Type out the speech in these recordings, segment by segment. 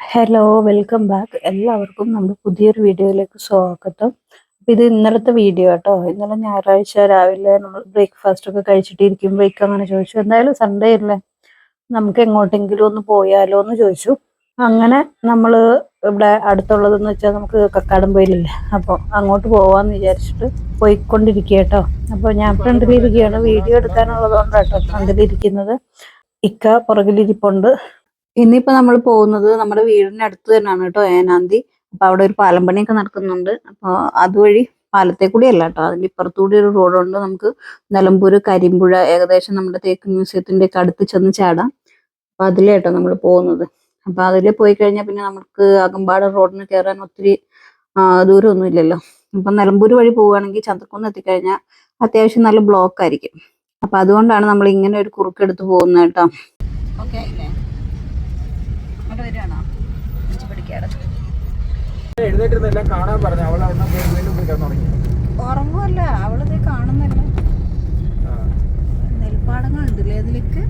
Hello welcome back എല്ലാവർക്കും നമ്മുടെ പുതിയൊരു വീഡിയോയിലേക്ക് സ്വാഗതം. അപ്പം ഇത് ഇന്നലത്തെ വീഡിയോ കേട്ടോ. ഇന്നലെ ഞായറാഴ്ച രാവിലെ നമ്മൾ ബ്രേക്ക്ഫാസ്റ്റ് ഒക്കെ കഴിച്ചിട്ട് ഇരിക്കുമ്പോഴേക്കും അങ്ങനെ ചോദിച്ചു എന്തായാലും സൺഡേ അല്ലേ? നമുക്ക് എങ്ങോട്ടെങ്കിലും ഒന്ന് പോയാലോ? എന്ന് ചോദിച്ചു. അങ്ങനെ നമ്മൾ ഇവിടെ അടുത്തുള്ളതെന്ന് വെച്ചാൽ നമുക്ക് കക്കാടം പോയില്ലേ അപ്പോൾ അങ്ങോട്ട് പോവാന്ന് വിചാരിച്ചിട്ട് പോയിക്കൊണ്ടിരിക്കുക കേട്ടോ. അപ്പോൾ ഞാൻ ഫ്രണ്ടിലിരിക്കുകയാണ്. വീഡിയോ എടുക്കാനുള്ളത് കേട്ടോ ഫ്രണ്ടിലിരിക്കുന്നത്. ഇക്ക പുറകിലിരിപ്പുണ്ട്. ഇന്നിപ്പോ നമ്മൾ പോകുന്നത് നമ്മുടെ വീടിന്റെ അടുത്ത് തന്നെയാണ് കേട്ടോ ഏനാന്തി. അപ്പൊ അവിടെ ഒരു പാലം പണിയൊക്കെ നടക്കുന്നുണ്ട്. അപ്പൊ അതുവഴി പാലത്തെ കൂടി അല്ല കേട്ടോ അതിന്റെ ഇപ്പുറത്തുകൂടി ഒരു റോഡുണ്ട് നമുക്ക് നിലമ്പൂര് കരിമ്പുഴ ഏകദേശം നമ്മുടെ തേക്ക് മ്യൂസിയത്തിന്റെ ഒക്കെ അടുത്ത് ചെന്ന് ചാടാം. അപ്പൊ അതിലേ കേട്ടോ നമ്മൾ പോകുന്നത്. അപ്പൊ അതിൽ പോയി കഴിഞ്ഞാൽ പിന്നെ നമുക്ക് അകമ്പാട് റോഡിന് കയറാൻ ഒത്തിരി ദൂരമൊന്നും ഇല്ലല്ലോ. അപ്പൊ നിലമ്പൂര് വഴി പോവുകയാണെങ്കിൽ ചന്തക്കുന്ന് എത്തിക്കഴിഞ്ഞാൽ അത്യാവശ്യം നല്ല ബ്ലോക്ക് ആയിരിക്കും അപ്പൊ അതുകൊണ്ടാണ് നമ്മൾ ഇങ്ങനെ ഒരു കുറുക്കെടുത്ത് പോകുന്നത് കേട്ടോ. ഓക്കെ അങ്ങോട്ട് വരികയാണോ പിടിച്ച് പിടിക്കാടെ എഴുന്നേറ്റിരുന്നെല്ലാം കാണാൻ പറഞ്ഞു. അവൾ അവിടെ പോയി വീണ്ടും പോയി തുടങ്ങി ഉറങ്ങുമല്ല അവളിത് കാണുന്നല്ലോ. നെൽപ്പാടങ്ങൾ ഉണ്ടല്ലേ അതിലേക്ക്?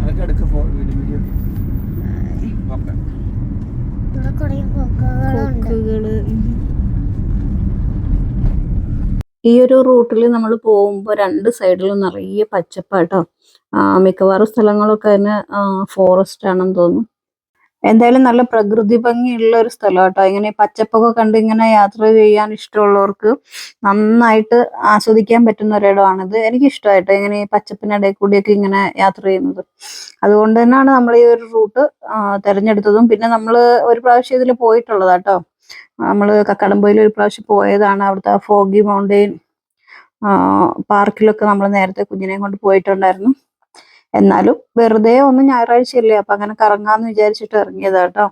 അതൊക്കെ എടുക്ക് ഫോ- വീഡിയോ വീഡിയോ. ഓക്കെ. ഇവിടെ കുറെ കൊക്കുകളുണ്ട്. ഈ ഒരു റൂട്ടിൽ നമ്മൾ പോകുമ്പോൾ രണ്ട് സൈഡിലും നിറയെ പച്ചപ്പാട്ടോ. മിക്കവാറും സ്ഥലങ്ങളൊക്കെ തന്നെ ഫോറസ്റ്റ് ആണെന്ന് തോന്നുന്നു. എന്തായാലും നല്ല പ്രകൃതി ഭംഗിയുള്ള ഒരു സ്ഥലം കേട്ടോ ഇങ്ങനെ പച്ചപ്പൊക്കെ കണ്ട് ഇങ്ങനെ യാത്ര ചെയ്യാൻ ഇഷ്ടമുള്ളവർക്ക് നന്നായിട്ട് ആസ്വദിക്കാൻ പറ്റുന്ന ഒരിടമാണിത്. എനിക്ക് ഇഷ്ടമായിട്ടോ ഇങ്ങനെ ഈ പച്ചപ്പിനിടയിൽ കൂടിയൊക്കെ ഇങ്ങനെ യാത്ര ചെയ്യുന്നത്. അതുകൊണ്ട് തന്നെയാണ് നമ്മൾ ഈ ഒരു റൂട്ട് തിരഞ്ഞെടുത്തതും. പിന്നെ നമ്മൾ ഒരു പ്രാവശ്യം ഇതിൽ പോയിട്ടുള്ളതാട്ടോ. നമ്മൾ കക്കാടംപൊയിൽ ഒരു പ്രാവശ്യം പോയതാണ്. അവിടുത്തെ ഫോഗി മൗണ്ടെയിൻ പാർക്കിലൊക്കെ നമ്മൾ നേരത്തെ കുഞ്ഞിനെയും കൊണ്ട് പോയിട്ടുണ്ടായിരുന്നു. എന്നാലും വെറുതെ ഒന്ന് ഞായറാഴ്ചയല്ലേ അപ്പൊ അങ്ങനെ കറങ്ങാന്ന് വിചാരിച്ചിട്ട് ഇറങ്ങിയതാ കേട്ടോ.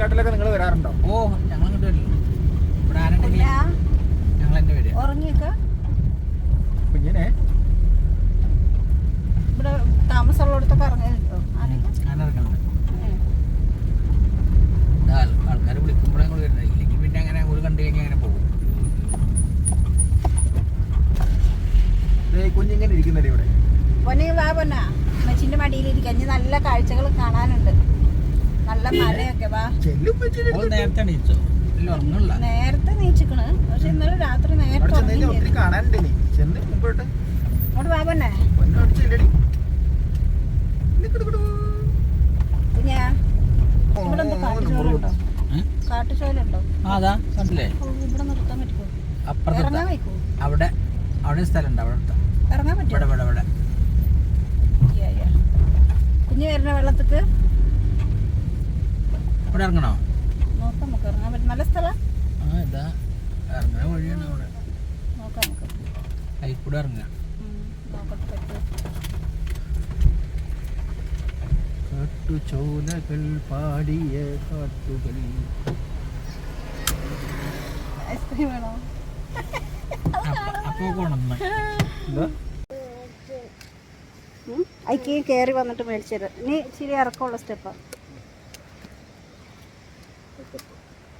കാട്ടിലൊക്കെ നിങ്ങൾ വരാറുണ്ടോ? ഓ ഞങ്ങൾ അങ്ങോട്ട് വരില്ല. ഇവിടെ ആരുണ്ടെങ്കിൽ ഞങ്ങൾ കുഞ്ഞിനെ ഇവിടെ താമസമുള്ളിടത്തൊക്കെ ഇറങ്ങിയോ ഞാനിറങ്ങണം ആൾക്കാർ വിളിക്കുമ്പോഴേ ഞങ്ങൾ വരുന്നത് ഇല്ലെങ്കിൽ പിന്നെ അങ്ങനെ ഒരു കണ്ടു കഴിഞ്ഞാൽ അങ്ങനെ പോകും ദേ ഈ കുഞ്ഞിങ്ങനെ ഇരിക്കുന്നല്ലേ ഇവിടെ പൊന്നെ വാ പൊന്ന അമ്മച്ചിന്റെ മടിയിലിരിക്കാം ഇനി നല്ല കാഴ്ചകൾ കാണാനുണ്ട് നല്ല മലയൊക്കെ വാ ചെല്ലും വെച്ചിട്ട് ഓൾ നേരത്തെ നീച്ചിക്കണ് പക്ഷെ ഇന്നലെ രാത്രി നേരത്തെ കാണാനുണ്ട് നീ ചെന്ന് മുമ്പോട്ട് അങ്ങോട്ട് വാ പൊന്നെ. പൊന്നടിച്ചില്ലടി കുഞ്ഞാ ഇവിടെ കാട്ടുചോലുണ്ടോ കാട്ടുചോലുണ്ടോ അതാ കണ്ടില്ലേ? ഓ, ഇവിടെ നിർത്താൻ പറ്റുമോ അപ്പുറത്ത് അവിടെ അവിടെ സ്ഥലമുണ്ട് അവിടെ ഇറങ്ങാൻ യാ. കുഞ്ഞ് വരുന്ന വെള്ളത്തിക്ക് ഇവിടെ ഇറങ്ങണോ? നോക്കാം നമുക്ക് ഇറങ്ങാൻ പറ്റും. നല്ല സ്ഥലം? ആ ഇതാ. ഇറങ്ങാൻ വഴിയാണ് അവിടെ നോക്കാം നമുക്ക്. അതിൽ കൂടെ ഇറങ്ങാം. കാട്ടുചോലകൾ പാടിയ കാട്ടുകൾ. ഐസ്ക്രീം വേണോ? അപ്പോൾ കൊണ്ടുവന്ന എന്താ? അയക്ക് കയറി വന്നിട്ട് മേടിച്ചത് ഇനി ഇച്ചിരി ഇറക്കമുള്ള സ്റ്റെപ്പാ കുഞ്ഞു പാലം പോലെ കുഞ്ഞു പാലം കുഞ്ഞു പാലം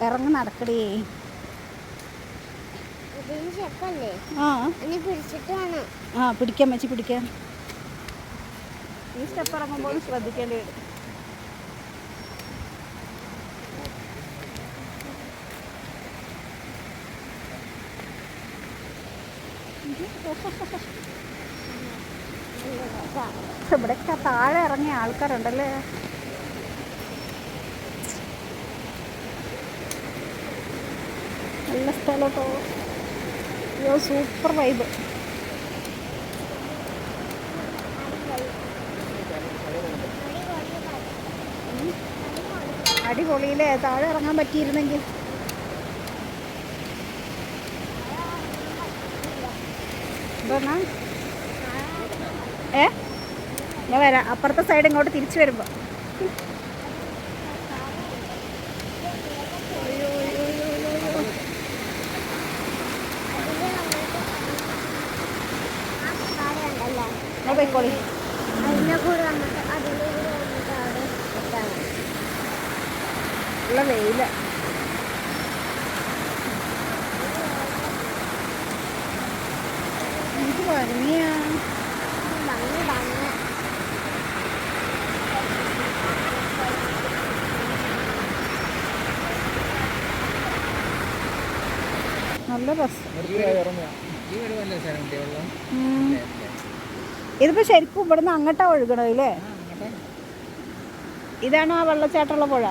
ഇറങ്ങി നടക്കടേ. ആ. പിടിക്കാൻ വെച്ച് പിടിക്കാൻ ഈ സ്റ്റെപ്പ് ഇറങ്ങുമ്പോൾ ശ്രദ്ധിക്കേണ്ടി വരും. ഇവിടെയൊക്കെ താഴെ ഇറങ്ങിയ ആൾക്കാരുണ്ടല്ലേ? നല്ല സ്ഥലം കേട്ടോ അയ്യോ സൂപ്പർ വൈബ് അടിപൊളിയിലേ താഴെ ഇറങ്ങാൻ പറ്റിയിരുന്നെങ്കിൽ. ഏ? ഞാൻ വരാം. അപ്പുറത്തെ സൈഡ് ഇങ്ങോട്ട് തിരിച്ചു വരുമ്പോൾ പോയിക്കോളി. ഉള്ള അയ്യോ അയ്യോ അയ്യോ അതിൽ നമ്മൾക്ക് ആ താഴെ ഉണ്ടല്ലേ നിങ്ങൾ പോയിക്കോളി അതിന്റെ കൂടെ വന്നിട്ട് അതിന്റെ കൂടെ വന്നിട്ട് അവിടെ എത്താൻ ഉള്ള വെയില എനിക്ക് ഭംഗിയാ. ഭംഗി ഭംഗി നല്ല രസം ഇതിപ്പോ ശരിക്കും ഇവിടുന്ന് അങ്ങട്ടാ ഒഴുകണത് അല്ലേ ഇതാണോ ആ വെള്ളച്ചാട്ടമുള്ള പുഴ?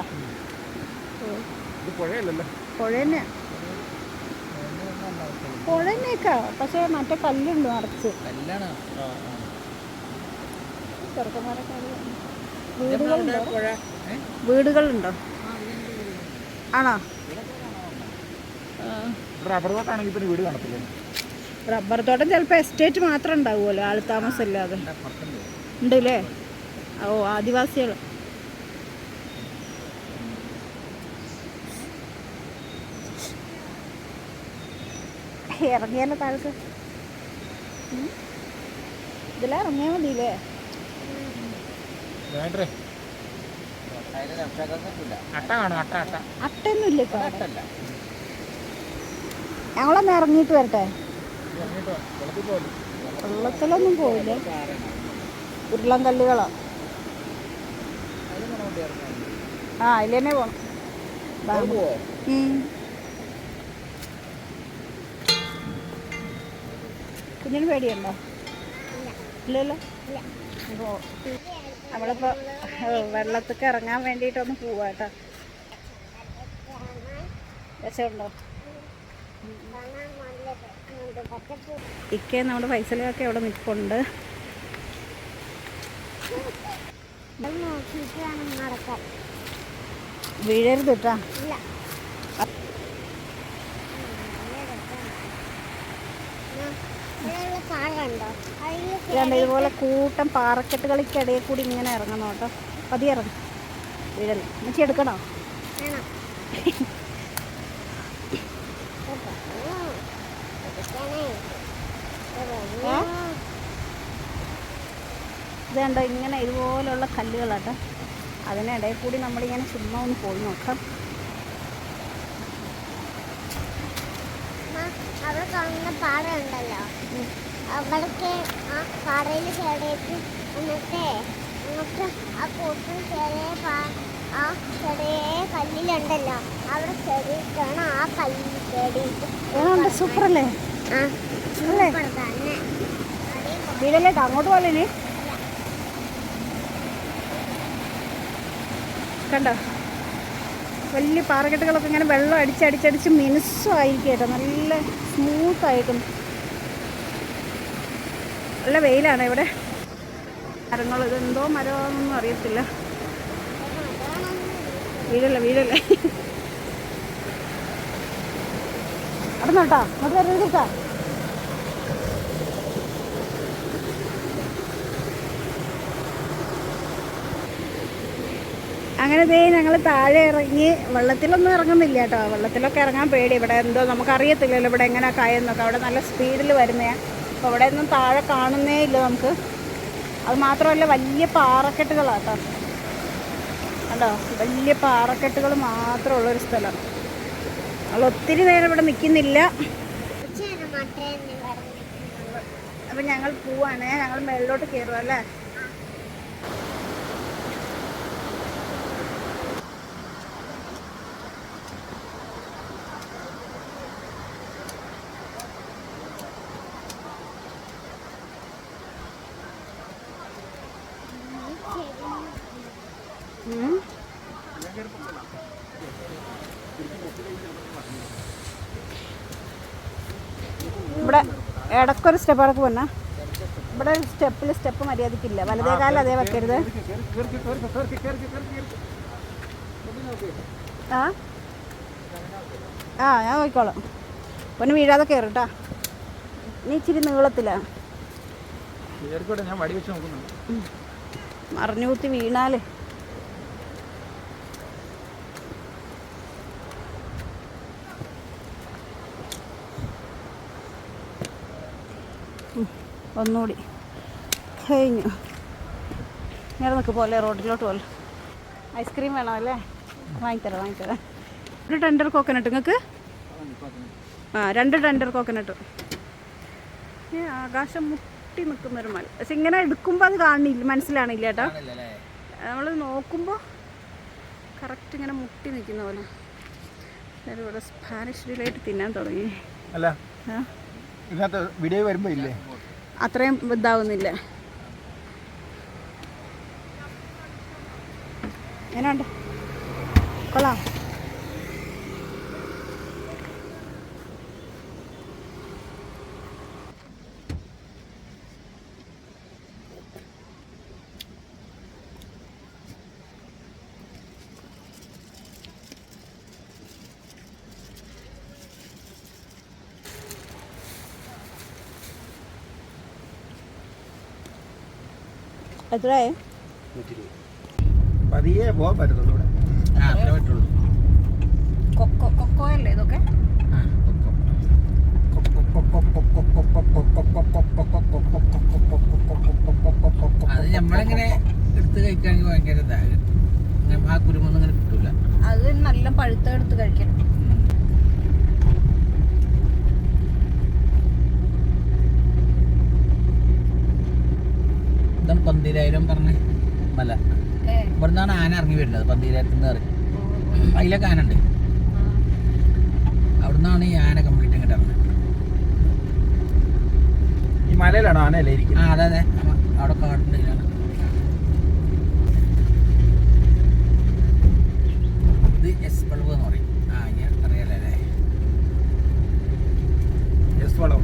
പുഴ തന്നെയാ. പുഴ തന്നെയൊക്കെ പക്ഷെ മറ്റേ കല്ലുണ്ട് നിറച്ച് ചെറുക്കന്മാരൊക്കെ ഏ? വീടുകളുണ്ടോ? ആണോ? റബ്ബർ തോട്ടാണെങ്കിൽ പിന്നെ വീട് കാണത്തില്ലേ? റബ്ബർ തോട്ടം ചിലപ്പോൾ എസ്റ്റേറ്റ് മാത്രം ഉണ്ടാവുമല്ലോ ആൾ താമസം ഇല്ലാതെ ഇവിടെ പുറത്തുണ്ട്. ഉണ്ട് അല്ലേ ഓ ആദിവാസികൾ. ഇറങ്ങിയാലോ ഉം? ഇതിലാ ഇറങ്ങിയാൽ മതിയില്ലേ? വേണ്ടേ? അതിന് രക്ഷാകർത്തില്ല അട്ട കാണും അട്ട അട്ട. അട്ടയൊന്നും ഇല്ല ഇപ്പൊ അവിടെ. അട്ടല്ല. ഞങ്ങളൊന്ന് ഇറങ്ങിയിട്ട് വരട്ടെ. വെള്ളത്തിലൊന്നും പോയില്ലേ ഉരുളൻ കല്ലുകളോ? ആ അതിൽ തന്നെ പോണം. കുഞ്ഞിന് പേടിയുണ്ടോ? ഇല്ലല്ലോ. അപ്പോ നമ്മളിപ്പോ വെള്ളത്തൊക്കെ ഇറങ്ങാൻ വേണ്ടിയിട്ടൊന്ന് പോവാ കേട്ടോ. രസമുണ്ടോ ഇക്കെ നമ്മുടെ പൈസലൊക്കെ അവിടെ നിൽപ്പുണ്ട്. വീഴരുത് കേട്ടാ ഇല്ല ഇവിടെയുള്ള ഇതാണ്ട് ഇതുപോലെ കൂട്ടം പാറക്കെട്ടുകൾക്കിടയിൽ കൂടി ഇങ്ങനെ ഇറങ്ങണം കേട്ടോ. പതി ഇറങ്ങും. വീഴൽ മച്ചി എടുക്കണോ? ഇതുണ്ടോ ഇങ്ങനെ ഇതുപോലുള്ള കല്ലുകളാട്ടോ അതിനിടയിൽ കൂടി നമ്മളിങ്ങനെ ചുമ്മാ ഒന്ന് പോയി നോക്കാം. അവിടെ കാണുന്ന പാറ ഉണ്ടല്ലോ. അവിടേക്ക് ആ പാറയിൽ കയറിയിട്ട് എന്നിട്ട് എന്നിട്ട് ആ കൂട്ടം ചെറിയ ആ ചെറിയ കല്ലിലുണ്ടല്ലോ അവിടെ ചെറിയിട്ടാണ് ആ കല്ലിൽ ഏതാണ്ട് സൂപ്പറല്ലേ? വീഴല്ലേട്ടോ അങ്ങോട്ട് പോലെ കണ്ടോ? വലിയ പാറക്കെട്ടുകളൊക്കെ ഇങ്ങനെ വെള്ളം അടിച്ചടിച്ചടിച്ച് മിനുസമായിരിക്കും കേട്ടോ നല്ല സ്മൂത്തായിട്ടും നല്ല വെയിലാണ് ഇവിടെ. മരങ്ങൾ ഇതെന്തോ മരമാണെന്നൊന്നും അറിയത്തില്ല. വീടല്ല വീഴല്ലേ? അവിടെ നോട്ടാ അങ്ങോട്ട് വരരുത് അങ്ങനെ ദേ ഞങ്ങൾ താഴെ ഇറങ്ങി വെള്ളത്തിലൊന്നും ഇറങ്ങുന്നില്ല കേട്ടോ. വെള്ളത്തിലൊക്കെ ഇറങ്ങാൻ പേടി. ഇവിടെ എന്തോ നമുക്കറിയത്തില്ലല്ലോ ഇവിടെ എങ്ങനെ കായെന്നൊക്കെ. അവിടെ നല്ല സ്പീഡിൽ വരുന്നതാണ് അപ്പോൾ ഇവിടെ ഒന്നും താഴെ കാണുന്നേ ഇല്ല നമുക്ക്. അത് മാത്രമല്ല വലിയ പാറക്കെട്ടുകളാണ് കേട്ടോ കണ്ടോ? വലിയ പാറക്കെട്ടുകൾ മാത്രമുള്ളൊരു സ്ഥലം. നമ്മൾ ഒത്തിരി നേരം ഇവിടെ നിൽക്കുന്നില്ല. അപ്പം ഞങ്ങൾ പോവാണ്. ഞങ്ങൾ മേളിലോട്ട് കയറുക അല്ലേ ഉം. ഇവിടെ ഇടയ്ക്കൊരു സ്റ്റെപ്പ് ഇറക്ക് വന്നാ ഇവിടെ സ്റ്റെപ്പിൽ സ്റ്റെപ്പ് മര്യാദക്കില്ല വലതേ കാലം അതേ വെക്കരുത്. ആ? ആ ഞാൻ നോക്കിക്കോളാം. പൊന്ന് വീഴാതെ കയറിട്ടാ നീ ഇച്ചിരി നീളത്തില്ല മറിഞ്ഞുകൂത്തി മറിഞ്ഞു കുത്തി വീണാലേ. ഒന്നുകൂടി കഴിഞ്ഞു. നേരെ നിൽക്ക് പോലെ റോഡിലോട്ട് പോലെ ഐസ്ക്രീം വേണം അല്ലേ? വാങ്ങിത്തരാം വാങ്ങിത്തരാം. ഒരു ടെൻഡർ കോക്കനട്ട് നിങ്ങൾക്ക് ആ രണ്ട് ടെൻഡർ കോക്കനട്ട്. ആകാശം മുട്ടി നിൽക്കുന്നൊരു മല. പക്ഷെ ഇങ്ങനെ എടുക്കുമ്പോൾ അത് കാണില്ല മനസ്സിലാണില്ല കേട്ടോ. നമ്മൾ നോക്കുമ്പോൾ കറക്റ്റ് ഇങ്ങനെ മുട്ടി നിൽക്കുന്ന പോലെ. ഇവിടെ സ്പാനിഷ് ഡിലൈറ്റ് തിന്നാൻ തുടങ്ങി. അല്ല. വീഡിയോ വരുമ്പോ ഇല്ലേ? അത്രയും ഇതാവുന്നില്ല. എങ്ങനെയുണ്ട്? കൊള്ളാം. എത്രയായി പതിയെ പോകാൻ കൊക്കോ ഇതൊക്കെ? ആ അത് നമ്മളിങ്ങനെ എടുത്ത് കഴിക്കുകയാണെങ്കിൽ ഭയങ്കര ഇതാണ് ഇങ്ങനെ ആ കുരുമൊന്നും ഇങ്ങനെ കിട്ടൂല. അത് നല്ല പഴുത്ത എടുത്ത് കഴിക്കണം. ഇതാണ് പന്തീരായിരം പറഞ്ഞ മല. ഇവിടുന്നാണ് ആന ഇറങ്ങി വരുന്നത് പന്തീരായിരത്തിൽ നിന്ന് ഇറങ്ങി. അതിലൊക്കെ ആന ഉണ്ട് അവിടുന്നാണ് ഈ ആന കംപ്ലീറ്റ് ഇങ്ങോട്ട് ഇറങ്ങുന്നത്. ഈ മലയിലാണോ ആനയല്ലേ ആ ഇരിക്കുന്നത് അതെ അതെ. അവിടെ കാടുണ്ട് ഇതിലാണ് ഇത് എസ് വളവ് എന്ന് പറയും. ആ ഞാൻ അറിയാലേ അല്ലേ? എസ് വളം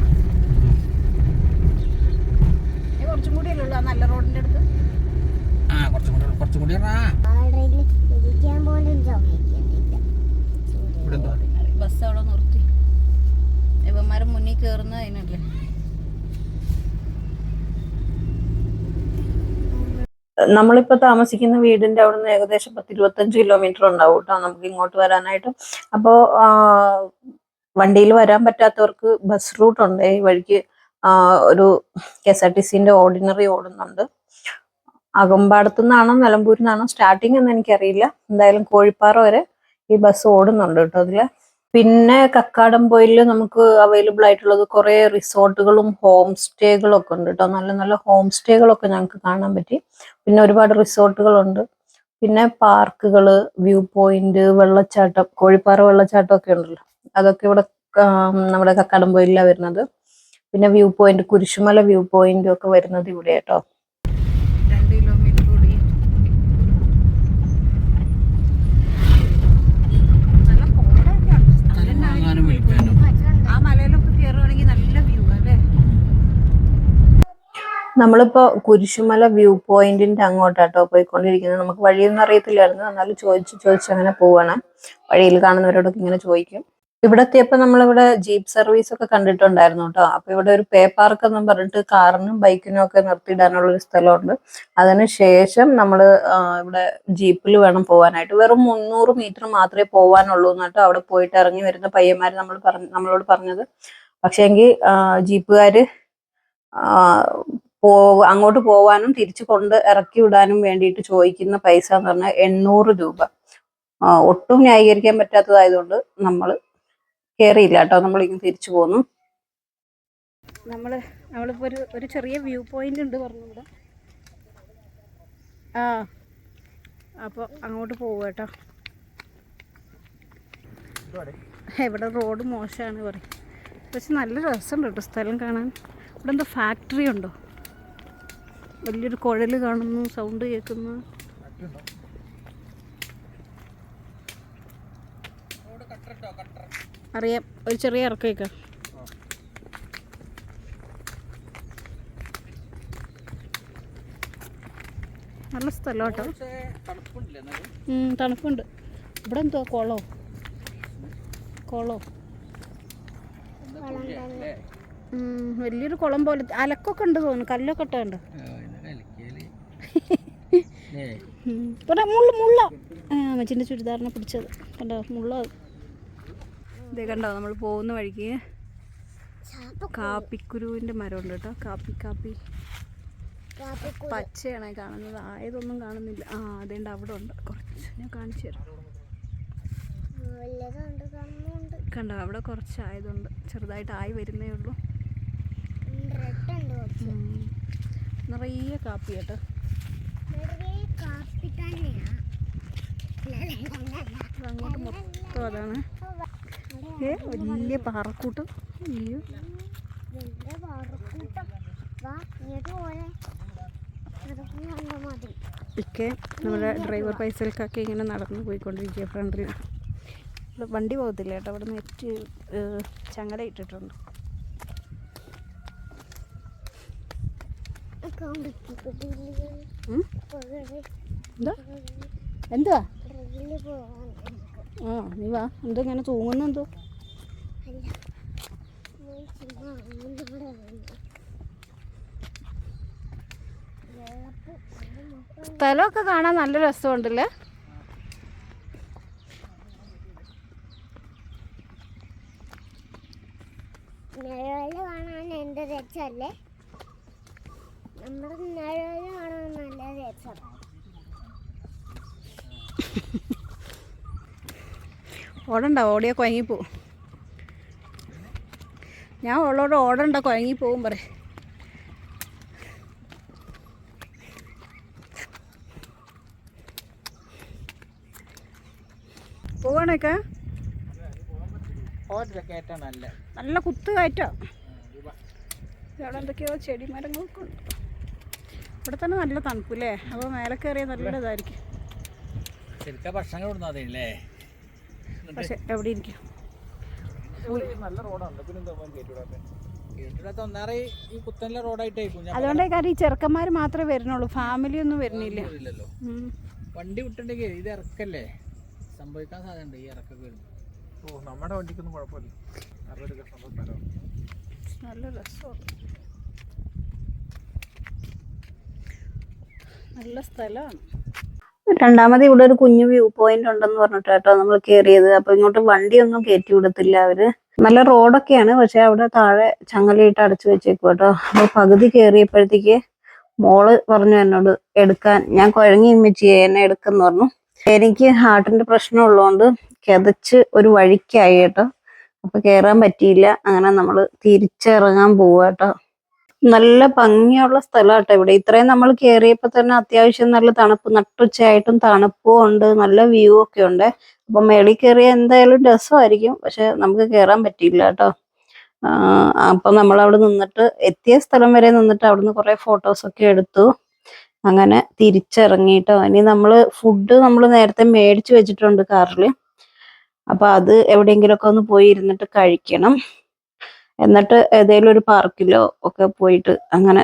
ഇത് കുറച്ചും കൂടി ഉള്ളൂ. നല്ല റോഡിന്റെ അടുത്ത്. ആ കുറച്ചും കൂടി കുറച്ചും കൂടി ബസ് അവിടെ നിർത്തി. ഇവന്മാരെ മുന്നിൽ കയറുന്ന അതിനല്ലേ. നമ്മളിപ്പോൾ താമസിക്കുന്ന വീടിന്റെ അവിടുന്ന് ഏകദേശം പത്ത് ഇരുപത്തഞ്ച് കിലോമീറ്റർ ഉണ്ടാവും കേട്ടോ. നമുക്ക് ഇങ്ങോട്ട് വരാനായിട്ട്. അപ്പോൾ വണ്ടിയിൽ വരാൻ പറ്റാത്തവർക്ക് ബസ് റൂട്ട് ഉണ്ട്. ഈ വഴിക്ക് ഒരു കെ എസ് ആർ ടി സിന്റെ ഓർഡിനറി ഓടുന്നുണ്ട്. അകമ്പാടത്തു നിന്നാണോ നിലമ്പൂരിൽ നിന്നാണോ സ്റ്റാർട്ടിങ് എന്ന് എനിക്കറിയില്ല. എന്തായാലും കോഴിപ്പാറ വരെ ഈ ബസ് ഓടുന്നുണ്ട് കേട്ടോ അതിൽ. പിന്നെ കക്കാടംപൊയിൽ നമുക്ക് അവൈലബിൾ ആയിട്ടുള്ളത് കുറെ റിസോർട്ടുകളും ഹോം സ്റ്റേകളും ഒക്കെ ഉണ്ട് കേട്ടോ. നല്ല നല്ല ഹോം സ്റ്റേകളൊക്കെ ഞങ്ങൾക്ക് കാണാൻ പറ്റി. പിന്നെ ഒരുപാട് റിസോർട്ടുകളുണ്ട് പിന്നെ പാർക്കുകൾ വ്യൂ പോയിന്റ് വെള്ളച്ചാട്ടം കോഴിപ്പാറ വെള്ളച്ചാട്ടം ഒക്കെ ഉണ്ടല്ലോ. അതൊക്കെ ഇവിടെ നമ്മുടെ കക്കാടംപൊയിലാണ് വരുന്നത്. പിന്നെ വ്യൂ പോയിന്റ് കുരിശുമല വ്യൂ പോയിന്റും ഒക്കെ വരുന്നത് ഇവിടെ കേട്ടോ. രണ്ട് കിലോമീറ്റർ കൂടി. നമ്മളിപ്പോ കുരിശുമല വ്യൂ പോയിന്റിന്റെ അങ്ങോട്ടാട്ടോ പോയിക്കൊണ്ടിരിക്കുന്നത്. നമുക്ക് വഴിയൊന്നും അറിയത്തില്ലായിരുന്നു. എന്നാലും ചോദിച്ചു ചോദിച്ചു അങ്ങനെ പോവാണ്. വഴിയിൽ കാണുന്നവരോടൊക്കെ ഇങ്ങനെ ചോദിക്കും. ഇവിടെ എത്തിയപ്പോ നമ്മളിവിടെ ജീപ്പ് സർവീസ് ഒക്കെ കണ്ടിട്ടുണ്ടായിരുന്നു കേട്ടോ. അപ്പൊ ഇവിടെ ഒരു പേ പാർക്ക് എന്ന് പറഞ്ഞിട്ട് കാറിനും ബൈക്കിനും ഒക്കെ നിർത്തിയിടാനുള്ള ഒരു സ്ഥലമുണ്ട്. അതിനുശേഷം നമ്മൾ ഇവിടെ ജീപ്പിൽ വേണം പോകാനായിട്ട് വെറും മുന്നൂറ് മീറ്റർ മാത്രമേ പോകാനുള്ളൂ എന്നിട്ട് അവിടെ പോയിട്ട് ഇറങ്ങി വരുന്ന പയ്യന്മാർ നമ്മൾ പറഞ്ഞ നമ്മളോട് പറഞ്ഞത്. പക്ഷേ എങ്കിൽ ജീപ്പുകാര് പോ അങ്ങോട്ട് പോവാനും തിരിച്ചു കൊണ്ട് ഇറക്കി വിടാനും വേണ്ടിയിട്ട് ചോദിക്കുന്ന പൈസ എന്ന് പറഞ്ഞാൽ എണ്ണൂറ് രൂപ. ഒട്ടും ന്യായീകരിക്കാൻ പറ്റാത്തതായതുകൊണ്ട് നമ്മൾ കയറിയില്ല കേട്ടോ നമ്മൾ ഇങ്ങനെ തിരിച്ചു പോന്നു. നമ്മൾ നമ്മളിപ്പോൾ ഒരു ഒരു ചെറിയ വ്യൂ പോയിന്റ് ഉണ്ട് പറഞ്ഞു ഇവിടെ. ആ അപ്പോൾ അങ്ങോട്ട് പോവുക കേട്ടോ. ഇവിടെ റോഡ് മോശമാണ് പറയും. പക്ഷെ നല്ല രസമുണ്ട് കേട്ടോ സ്ഥലം കാണാൻ. ഇവിടെ എന്തോ ഫാക്ടറി ഉണ്ടോ? വലിയൊരു കുഴൽ കാണുന്നു സൗണ്ട് കേൾക്കുന്നു. അറിയാം ഒരു ചെറിയ ഇറക്കമൊക്കെ നല്ല സ്ഥലം കേട്ടോ തണുപ്പുണ്ട്. ഇവിടെ എന്തോ കുളോ? കുളോ. വലിയൊരു കുളം പോലെ. അലക്കൊക്കെ ഉണ്ട് തോന്നുന്നു. കല്ലൊക്കെ ഇട്ടുണ്ട് ഇവിടെ മുള്ള മുള്ള. ആ മച്ചിന്റെ ചുരിദാറിനെ പിടിച്ചത്. കണ്ടോ? മുള്ള. ഇതേ കണ്ടോ നമ്മൾ പോകുന്ന വഴിക്ക് കാപ്പിക്കുരുവിന്റെ മരമുണ്ട് കേട്ടോ. കാപ്പി കാപ്പി. പച്ചയാണ് കാണുന്നത്. ആയതൊന്നും കാണുന്നില്ല. ആ അതുകൊണ്ട് അവിടെ ഉണ്ട്. കുറച്ച് ഞാൻ കാണിച്ചു തരാം. കണ്ടോ അവിടെ കുറച്ച് ആയതുണ്ട് ചെറുതായിട്ട് ആയി വരുന്നേ ഉള്ളൂ. നിറയെ കാപ്പി കേട്ടോ. അങ്ങോട്ട് മൊത്തം അതാണ്. വലിയ പാറക്കൂട്ടം. ഒക്കെ നമ്മുടെ ഡ്രൈവർ പൈസകൾക്കൊക്കെ ഇങ്ങനെ നടന്നു പോയിക്കൊണ്ടിരിക്കുക ഫ്രണ്ടിൽ. വണ്ടി പോകത്തില്ല കേട്ടോ. അവിടെ നെറ്റ് ചങ്ങല ഇട്ടിട്ടുണ്ട്. എന്തുവാ ആ നീ വാ. എന്തോ ഇങ്ങനെ തൂങ്ങുന്നു എന്തോ? അല്ല ഞാൻ ചുമ്മാ അങ്ങോട്ട് വന്നു വെള്ളപ്പ് സ്ഥലമൊക്കെ കാണാൻ നല്ല രസമുണ്ടല്ലേ? നിഴൽ കാണാൻ എന്ത് രസമല്ലേ? നമ്മുടെ നിഴൽ കാണാൻ നല്ല രസം ഓടണ്ട ഓടിയാൽ കുഴങ്ങിപ്പോവും ഞാൻ ഉള്ളോട് ഓടണ്ട കുഴങ്ങിപ്പോവും പറ പോവാണേക്കാ നല്ല. കുത്ത് കയറ്റോ? ഇവിടെ എന്തൊക്കെയോ ചെടി മരങ്ങളൊക്കെ ഉണ്ട്. ഇവിടെ തന്നെ നല്ല തണുപ്പില്ലേ അപ്പോൾ മേലെ കയറിയ നല്ല ഇതായിരിക്കും. ശരിക്കും ഭക്ഷണം കൊടുത്താൽ പക്ഷെ എവിടെ ഇരിക്കും? അതുകൊണ്ടേ കാര്യം ഈ ചെറുക്കന്മാർ മാത്രമേ വരുന്നുള്ളൂ. ഫാമിലി ഒന്നും വരുന്നില്ല. വണ്ടി വിട്ടിട്ടുണ്ടെങ്കിൽ ഇത് ഇറക്കല്ലേ? സംഭവിക്കാൻ സാധ്യതയുണ്ട്. ഈ ഇറക്കൊക്കെ വരുമ്പോൾ ഓ നമ്മുടെ വണ്ടിക്കൊന്നും കുഴപ്പമില്ല. നല്ല രസമാണ്. നല്ല സ്ഥലമാണ്. രണ്ടാമത് ഇവിടെ ഒരു കുഞ്ഞു വ്യൂ പോയിന്റ് ഉണ്ടെന്ന് പറഞ്ഞിട്ട് കേട്ടോ നമ്മൾ കയറിയത് അപ്പൊ ഇങ്ങോട്ട് വണ്ടിയൊന്നും കയറ്റി വിടത്തില്ല അവർ. നല്ല റോഡൊക്കെയാണ് പക്ഷെ അവിടെ താഴെ ചങ്ങലയിട്ട് അടച്ചു വെച്ചേക്കും കേട്ടോ അപ്പൊ പകുതി കയറിയപ്പോഴത്തേക്ക് മോൾ പറഞ്ഞു എന്നോട് എടുക്കാൻ ഞാൻ കുഴങ്ങി ഇമ്മച്ചിയെ എന്നെ എടുക്കെന്ന് പറഞ്ഞു. എനിക്ക് ഹാർട്ടിന്റെ പ്രശ്നം ഉള്ളതുകൊണ്ട് കിതച്ച് ഒരു വഴിക്കായി കേട്ടോ. അപ്പൊ കയറാൻ പറ്റിയില്ല. അങ്ങനെ നമ്മൾ തിരിച്ചിറങ്ങാൻ പോവാ കേട്ടോ നല്ല ഭംഗിയുള്ള സ്ഥലമാട്ടോ ഇവിടെ. ഇത്രയും നമ്മൾ കയറിയപ്പോ തന്നെ അത്യാവശ്യം നല്ല തണുപ്പ് നട്ടുച്ചയായിട്ടും തണുപ്പും ഉണ്ട് നല്ല വ്യൂ ഒക്കെ ഉണ്ട്. അപ്പൊ മേളിൽ കയറിയ എന്തായാലും രസമായിരിക്കും. പക്ഷെ നമുക്ക് കയറാൻ പറ്റിയില്ല കേട്ടോ. അപ്പം നമ്മൾ അവിടെ നിന്നിട്ട് എത്തിയ സ്ഥലം വരെ നിന്നിട്ട് അവിടുന്ന് കുറെ ഫോട്ടോസ് ഒക്കെ എടുത്തു. അങ്ങനെ തിരിച്ചിറങ്ങിയിട്ടോ ഇനി നമ്മൾ ഫുഡ് നമ്മൾ നേരത്തെ മേടിച്ചു വെച്ചിട്ടുണ്ട് കാറിൽ അപ്പൊ അത് എവിടെയെങ്കിലുമൊക്കെ ഒന്ന് പോയി ഇരുന്നിട്ട് കഴിക്കണം. എന്നിട്ട് ഏതെങ്കിലും ഒരു പാർക്കിലോ ഒക്കെ പോയിട്ട് അങ്ങനെ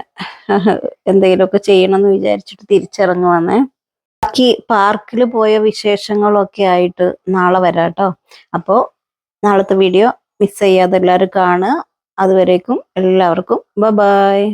എന്തെങ്കിലുമൊക്കെ ചെയ്യണമെന്ന് വിചാരിച്ചിട്ട് തിരിച്ചിറങ്ങുവാന്നേ. ബാക്കി പാർക്കിൽ പോയ വിശേഷങ്ങളൊക്കെ ആയിട്ട് നാളെ വരാം കേട്ടോ. അപ്പോൾ നാളത്തെ വീഡിയോ മിസ് ചെയ്യാതെ എല്ലാവരും കാണുക. അതുവരേക്കും എല്ലാവർക്കും ബ ബായ്